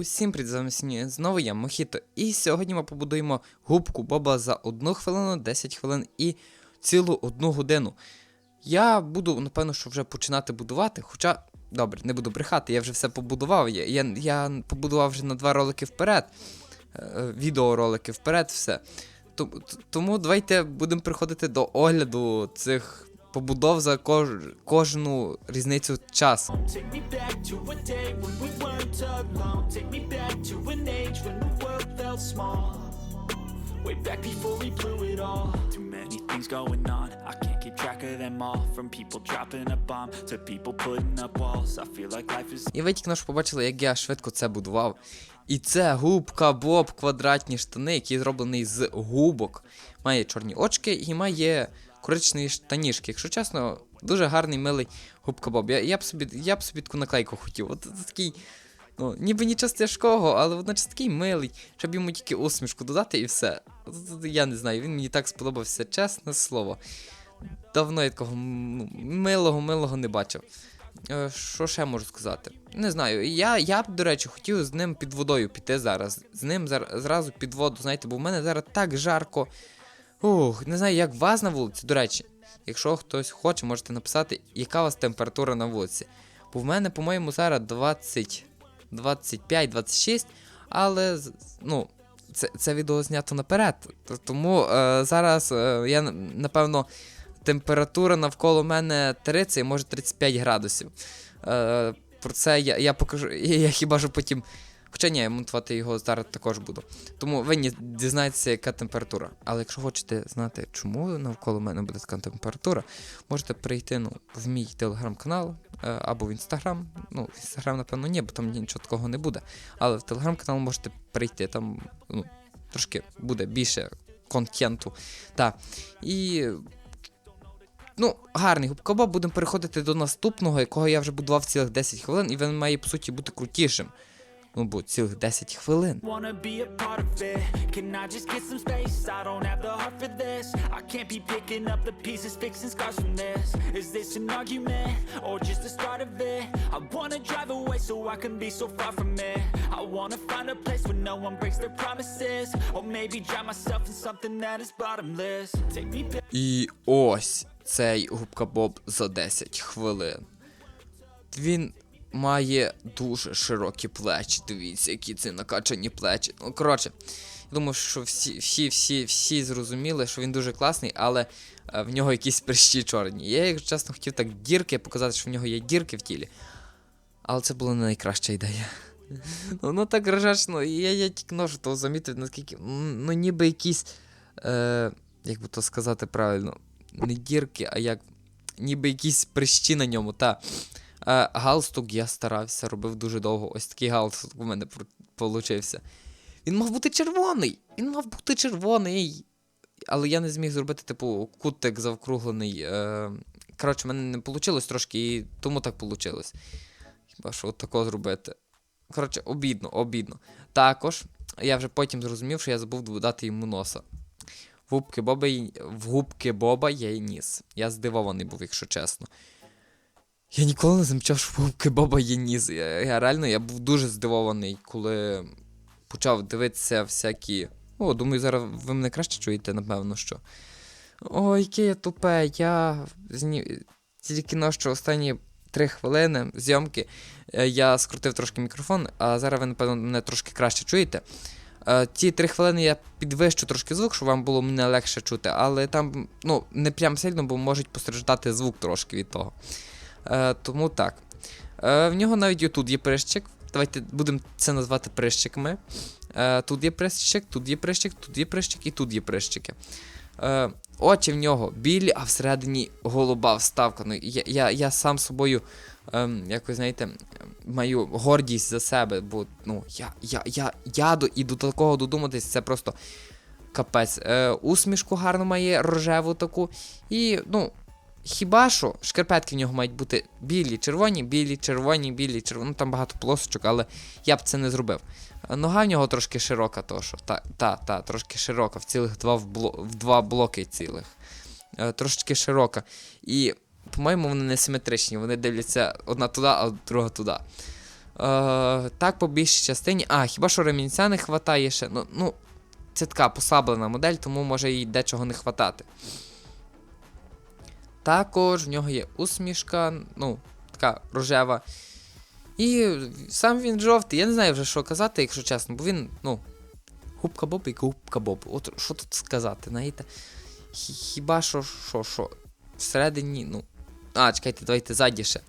Усім сьогодні знову я Мохіто. І сьогодні ми побудуємо губку Боба за одну хвилину, 10 хвилин і цілу одну годину. Я буду, напевно, що вже починати будувати, хоча, добре, не буду брехати, я вже все побудував. Я, я, я побудував вже на два ролики вперед, е, відеоролики вперед, все. Тому давайте будемо приходити до огляду цих побудов за кож, кожну різницю часу. Way back before we blew it all. Too many things going on. I can't keep track of them all. From people dropping a bomb to people putting up walls. I feel like life is І ви тільки що побачили, як я швидко це будував. І це губка Боб, квадратні штани, який зроблений з губок. Має чорні очки і має коричневі штанішки. Якщо чесно, дуже гарний милий губка Боб. Я, я, б собі, я б собі таку наклейку хотів. От, такий, ну, ніби нічого тяжкого, але водночас такий милий, щоб йому тільки усмішку додати і все. От, Я не знаю, він мені так сподобався, чесне слово. Давно я такого ну, милого, милого не бачив. Е, Що ще можу сказати? Не знаю. Я, я б, до речі, хотів з ним під водою піти зараз. З ним зразу під воду, знаєте, бо в мене зараз так жарко. Ух, не знаю, як вас на вулиці. До речі, якщо хтось хоче, можете написати, яка у вас температура на вулиці. Бо в мене, по-моєму, зараз 20, 25-26, але ну, це, це відео знято наперед. Тому е, зараз е, я напевно температура навколо мене 30, може 35 градусів. Е, про це я, я покажу. Я хіба що потім. Хоча ні, я монтувати його зараз також буду. Тому ви не дізнаєтеся, яка температура. Але якщо хочете знати, чому навколо мене буде така температура, можете прийти ну, в мій телеграм-канал е, або в інстаграм. Ну, в інстаграм, напевно, ні, бо там нічого такого не буде. Але в телеграм-канал можете прийти, там ну, трошки буде більше контенту. Так. І Ну, гарний губкоба, будемо переходити до наступного, якого я вже будував цілих 10 хвилин, і він має, по суті, бути крутішим. Ну, бо цілих 10 хвилин. І ось цей губка Боб за 10 хвилин. Він має дуже широкі плечі. Дивіться, які це накачані плечі. Ну, коротше, я думаю, що всі, всі, всі, всі зрозуміли, що він дуже класний, але е, в нього якісь прищі чорні. Я, якщо чесно, хотів так дірки показати, що в нього є дірки в тілі. Але це була не найкраща ідея. Ну, ну так ржачно, і я, я тільки ношу того замітив, наскільки. Ну, ніби якісь. Е, як би то сказати правильно, не дірки, а як. Ніби якісь прищі на ньому. Та. Е, галстук я старався, робив дуже довго. Ось такий галстук у мене получився. Він мав бути червоний! Він мав бути червоний. Але я не зміг зробити, типу, кутик завкруглений. Е, коротше, в мене не вийшло трошки, і тому так вийшло. Хіба що от такого зробити. Коротше, обідно, обідно. Також я вже потім зрозумів, що я забув додати йому носа. В губки Боба, в губки Боба й ніс. Я здивований був, якщо чесно. Я ніколи не замічав, що в губки Боба є ніс. Я, я реально я був дуже здивований, коли почав дивитися всякі. О, думаю, зараз ви мене краще чуєте, напевно, що. Ой, яке я тупе, я зні... тільки на що останні три хвилини зйомки е, я скрутив трошки мікрофон, а зараз ви, напевно, мене трошки краще чуєте. Е, Ті три хвилини я підвищу трошки звук, щоб вам було мене легше чути, але там, ну, не прям сильно, бо можуть постраждати звук трошки від того. Е, тому так. Е, в нього навіть тут є прищик. Давайте будемо це назвати прищиками. Е, тут є прищик, тут є прищик, тут є прищик і тут є прищики. Е, очі в нього білі, а всередині голуба вставка. Ну, я, я, я сам собою, ем, якось, знаєте, маю гордість за себе, бо ну, я, я, я, я до, і до такого додуматись, це просто капець. Е, усмішку гарно має рожеву таку. І, ну, хіба що шкарпетки в нього мають бути білі, червоні, білі, червоні, білі, червоні. Ну там багато полосочок, але я б це не зробив. Е, Нога в нього трошки широка, то що. Та, та, та, трошки широка, в цілих два, в, бло, в два блоки цілих. Е, трошечки широка. І, по-моєму, вони не симетричні, вони дивляться одна туди, а друга туди. так, по більшій частині. А, хіба що ремінця не хватає ще. Ну, ну, це така послаблена модель, тому може їй дечого не хватати. Також в нього є усмішка, ну, така рожева. І сам він жовтий. Я не знаю вже, що казати, якщо чесно, бо він, ну. Губка Боб і губка Боб. От що тут сказати, знаєте? Хіба що, що, що? Всередині, ну. А, чекайте, давайте ззаді ще.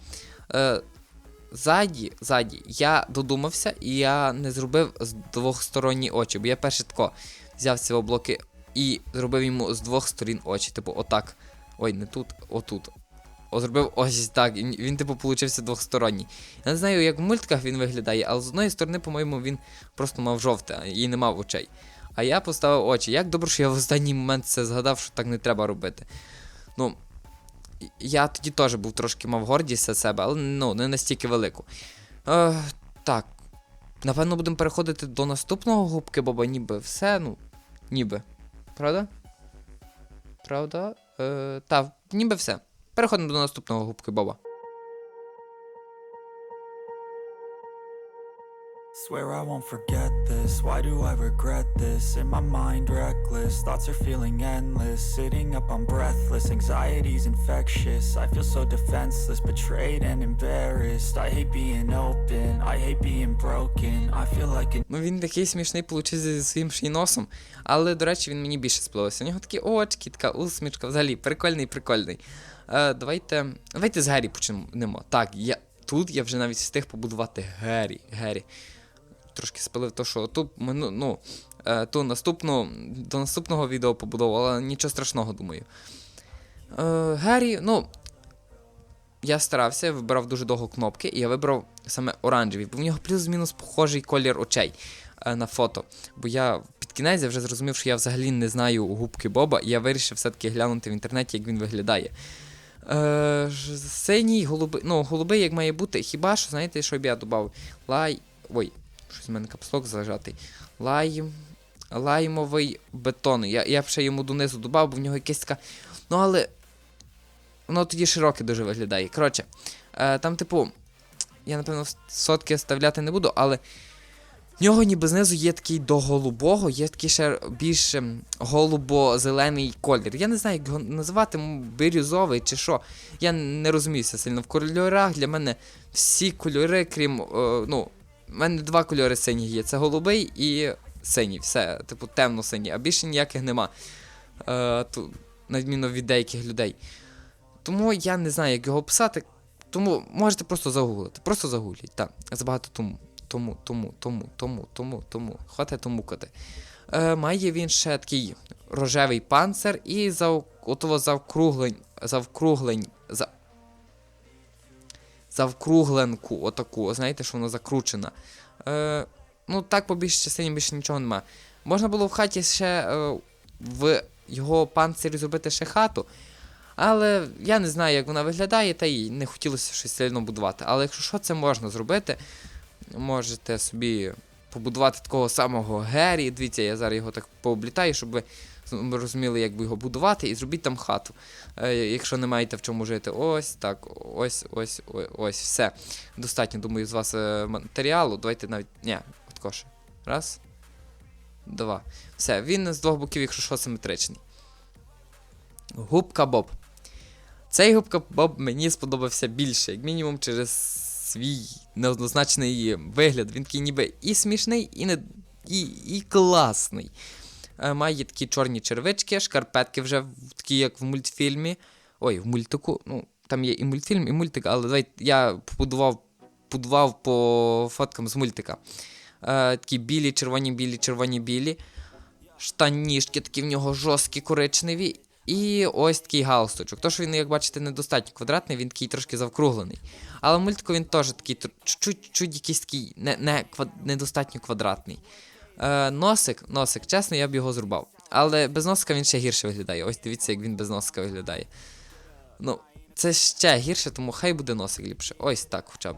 Е, ззаді, ззаді, я додумався і я не зробив з двохсторонні очі, бо я перше тако взяв ці облоки і зробив йому з двох сторін очі. Типу, отак. Ой, не тут, отут. О, зробив ось так. і Він, типу, получився двохсторонній. Я не знаю, як в мультиках він виглядає, але з одної сторони, по-моєму, він просто мав жовте і не мав очей. А я поставив очі. Як добре, що я в останній момент це згадав, що так не треба робити. Ну, я тоді теж був трошки мав гордість за себе, але ну, не настільки велику. Е, так. Напевно, будемо переходити до наступного губки, Боба, ніби все, ну, ніби. Правда? Правда? Е, та, ніби все. Переходимо до наступного губки Боба. Swear I won't forget this. Why do I regret this? In my mind, reckless. Thoughts are feeling endless. Sitting up, I'm breathless. Anxiety's infectious. I feel so defenseless, betrayed and embarrassed. I hate being open. I hate being broken. I feel like an Ну, він такий смішний получився зі своїм ще носом. Але, до речі, він мені більше сподобався. У нього такі очки, така усмішка, взагалі, прикольний, прикольний. Е, давайте. Давайте з Гері почнемо. Так, я. Тут я вже навіть встиг побудувати Гері. Гері. Трошки спалив то, що тут мину, ну, е, ту наступну, до наступного відео побудував, але нічого страшного, думаю. Е, Гері, ну. Я старався, я вибирав дуже довго кнопки, і я вибрав саме оранжевий, бо в нього плюс-мінус похожий колір очей е, на фото. Бо я під кінець я вже зрозумів, що я взагалі не знаю губки Боба, і я вирішив все-таки глянути в інтернеті, як він виглядає. Е, синій, голубий, ну, голубий, як має бути. Хіба що, знаєте, що б я додав? Лай. Ой, щось в мене капслок зажатий. Лай. Лаймовий бетон. Я, я ще йому донизу додав, бо в нього якась така. Ну, але. Воно тоді широке дуже виглядає. Коротше, е, там, типу, я, напевно, сотки вставляти не буду, але в нього ніби знизу є такий до голубого, є такий ще більш ем, голубо-зелений колір. Я не знаю, як його називати, м, бірюзовий чи що. Я не розуміюся сильно в кольорах. Для мене всі кольори, крім. е, ну, в мене два кольори сині є: це голубий і синій. Все, типу, темно-синій, а більше ніяких нема. Е, ту, на відміну від деяких людей. Тому я не знаю, як його писати. Тому можете просто загуглити. Просто загугліть. Так, забагато тому. Тому, тому, тому, тому, тому, тому. Хватає томукати. Е, має він ще такий рожевий панцир і зав... завкруглень. Завкруглень. За... Завкругленку, отаку. Знаєте, що вона закручена. Е, ну, так, по більшій частині більше нічого нема. Можна було в хаті ще е, в його панцирі зробити ще хату. Але я не знаю, як вона виглядає, та й не хотілося щось сильно будувати. Але якщо що, це можна зробити, можете собі побудувати такого самого Гері. Дивіться, я зараз його так пооблітаю, щоб ви розуміли, як би його будувати, і зробіть там хату. Е, якщо не маєте в чому жити, ось так, ось, ось, ось, все. Достатньо, думаю, з вас е, матеріалу. Давайте навіть. Ні, откоше. Раз. Два. Все, він з двох боків, якщо що, симетричний. Губка Боб. Цей губка Боб мені сподобався більше, як мінімум через свій неоднозначний вигляд. Він такий ніби і смішний, і не, і, і класний. Е, має такі чорні червички, шкарпетки вже такі, як в мультфільмі. Ой, в мультику. Ну, там є і мультфільм, і мультик, але давай я побудував, побудував по фоткам з мультика. Е, такі білі, червоні, білі, червоні, білі. Штанішки такі в нього жорсткі коричневі. І ось такий галстучок. Тож він, як бачите, недостатньо квадратний, він такий трошки завкруглений. Але в мультику він теж такий чуть-чуть якийсь такий не, не, квад, недостатньо квадратний. Е, носик, носик, чесно, я б його зрубав. Але без носика він ще гірше виглядає. Ось дивіться, як він без носика виглядає. Ну, це ще гірше, тому хай буде носик ліпше. Ось так хоча б.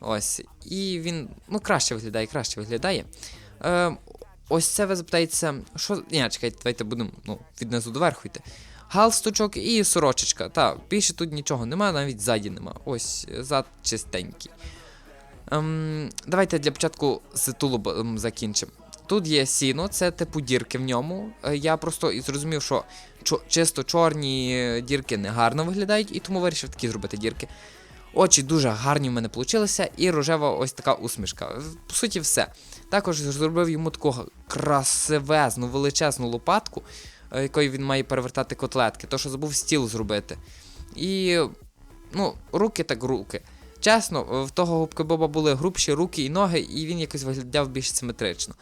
Ось. І він ну, краще виглядає, краще виглядає. Е, ось це ви запитаєтеся, що. Ні, чекайте, давайте будемо ну, від низу йти. Галстучок і сорочечка. Та, більше тут нічого немає, навіть ззаді нема. Ось зад чистенький. Ем, давайте для початку з тулубом закінчимо. Тут є сіно, це типу дірки в ньому. Е, Я просто і зрозумів, що чисто чорні е, дірки не гарно виглядають, і тому вирішив такі зробити дірки. Очі дуже гарні в мене получилися, і рожева ось така усмішка. По суті, все. Також зробив йому таку красивезну, величезну лопатку, е, якою він має перевертати котлетки, то що забув стіл зробити. І ну, руки так руки. Чесно, в того губки Боба були грубші руки і ноги, і він якось виглядав більш симетрично.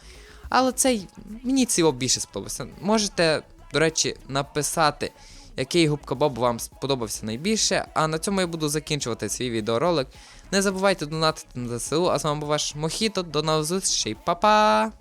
Але цей мені Боб більше сподобався. Можете, до речі, написати, який губка Боб вам сподобався найбільше. А на цьому я буду закінчувати свій відеоролик. Не забувайте донатити на ЗСУ, а з вами був ваш Мохіто. До нових зустрічей, Па-па!